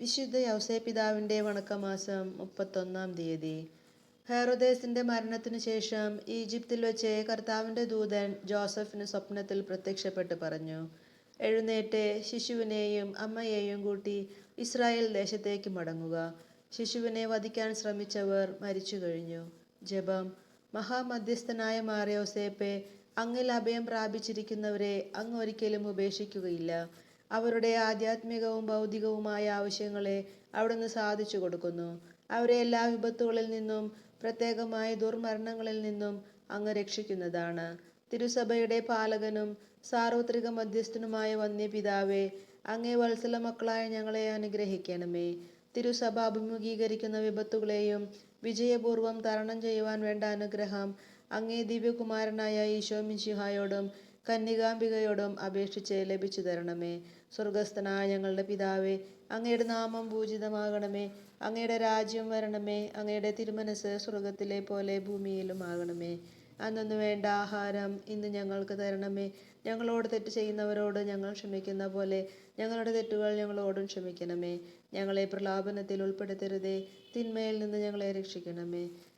വിശുദ്ധ യൗസേ പിതാവിന്റെ വണക്കമാസം മുപ്പത്തൊന്നാം തീയതി. ഹെറോദേസിന്റെ മരണത്തിനു ശേഷം ഈജിപ്തിൽ വെച്ച് കർത്താവിന്റെ ദൂതൻ ജോസഫിന് സ്വപ്നത്തിൽ പ്രത്യക്ഷപ്പെട്ട് പറഞ്ഞു. എഴുന്നേറ്റ് ശിശുവിനെയും അമ്മയെയും കൂട്ടി ഇസ്രായേൽ ദേശത്തേക്ക് മടങ്ങുക. ശിശുവിനെ വധിക്കാൻ ശ്രമിച്ചവർ മരിച്ചു കഴിഞ്ഞു. ജപം. മഹാമധ്യസ്ഥനായ മാറിയോസേപ്പെ അങ്ങിൽ അഭയം പ്രാപിച്ചിരിക്കുന്നവരെ അങ്ങ് ഒരിക്കലും ഉപേക്ഷിക്കുകയില്ല. അവരുടെ ആധ്യാത്മികവും ഭൗതികവുമായ ആവശ്യങ്ങളെ അവിടുന്ന് സാധിച്ചു കൊടുക്കുന്നു. അവരെ എല്ലാ വിപത്തുകളിൽ നിന്നും പ്രത്യേകമായ ദുർമരണങ്ങളിൽ നിന്നും അങ്ങ് രക്ഷിക്കുന്നതാണ്. തിരുസഭയുടെ പാലകനും സാർവത്രിക മധ്യസ്ഥനുമായ വന്യപിതാവേ അങ്ങേ വത്സല മക്കളായ ഞങ്ങളെ അനുഗ്രഹിക്കണമേ. തിരുസഭ അഭിമുഖീകരിക്കുന്ന വിപത്തുകളെയും വിജയപൂർവം തരണം ചെയ്യുവാൻ വേണ്ട അനുഗ്രഹം അങ്ങേ ദിവ്യകുമാരനായ ഈശോ മിശിഹായോടും കന്യകാംബികയോടും അപേക്ഷിച്ച് ലഭിച്ചു തരണമേ. സ്വർഗസ്ഥനായ ഞങ്ങളുടെ പിതാവേ അങ്ങയുടെ നാമം പൂജിതമാകണമേ. അങ്ങയുടെ രാജ്യം വരണമേ. അങ്ങയുടെ തിരുമനസ് സ്വർഗത്തിലെ പോലെ ഭൂമിയിലും ആകണമേ. അന്നു വേണ്ട ആഹാരം ഇന്ന് ഞങ്ങൾക്ക് തരണമേ. ഞങ്ങളോട് തെറ്റ് ചെയ്യുന്നവരോട് ഞങ്ങൾ ക്ഷമിക്കുന്ന പോലെ ഞങ്ങളുടെ തെറ്റുകൾ ഞങ്ങളോടും ക്ഷമിക്കണമേ. ഞങ്ങളെ പ്രലാപനത്തിൽ ഉൾപ്പെടുത്തരുതേ. തിന്മയിൽ നിന്ന് ഞങ്ങളെ രക്ഷിക്കണമേ.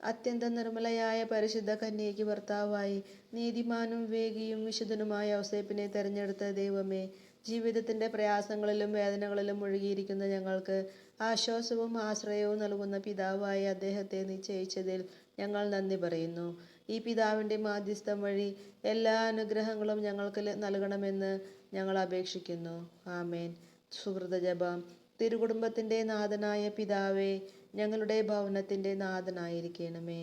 അത്യന്തം നിർമ്മലയായ പരിശുദ്ധ കന്യയ്ക്ക് ഭർത്താവായി. നീതിമാനും വേഗിയും വിശുദ്ധനുമായ ഔസേപ്പിനെ തെരഞ്ഞെടുത്ത ദൈവമേ ജീവിതത്തിന്റെ പ്രയാസങ്ങളിലും വേദനകളിലും മുഴുകിയിരിക്കുന്ന ഞങ്ങൾക്ക് ആശ്വാസവും ആശ്രയവും നൽകുന്ന പിതാവായി അദ്ദേഹത്തെ നിശ്ചയിച്ചതിൽ ഞങ്ങൾ നന്ദി പറയുന്നു. ഈ പിതാവിന്റെ മാധ്യസ്ഥം വഴി എല്ലാ അനുഗ്രഹങ്ങളും ഞങ്ങൾക്ക് നൽകണമെന്ന് ഞങ്ങൾ അപേക്ഷിക്കുന്നു. ആമേൻ. സുഹൃത ജപം. തിരുകുടുംബത്തിന്റെ നാഥനായ പിതാവേ ഞങ്ങളുടെ ഭവനത്തിന്റെ നാഥനായിരിക്കണമേ.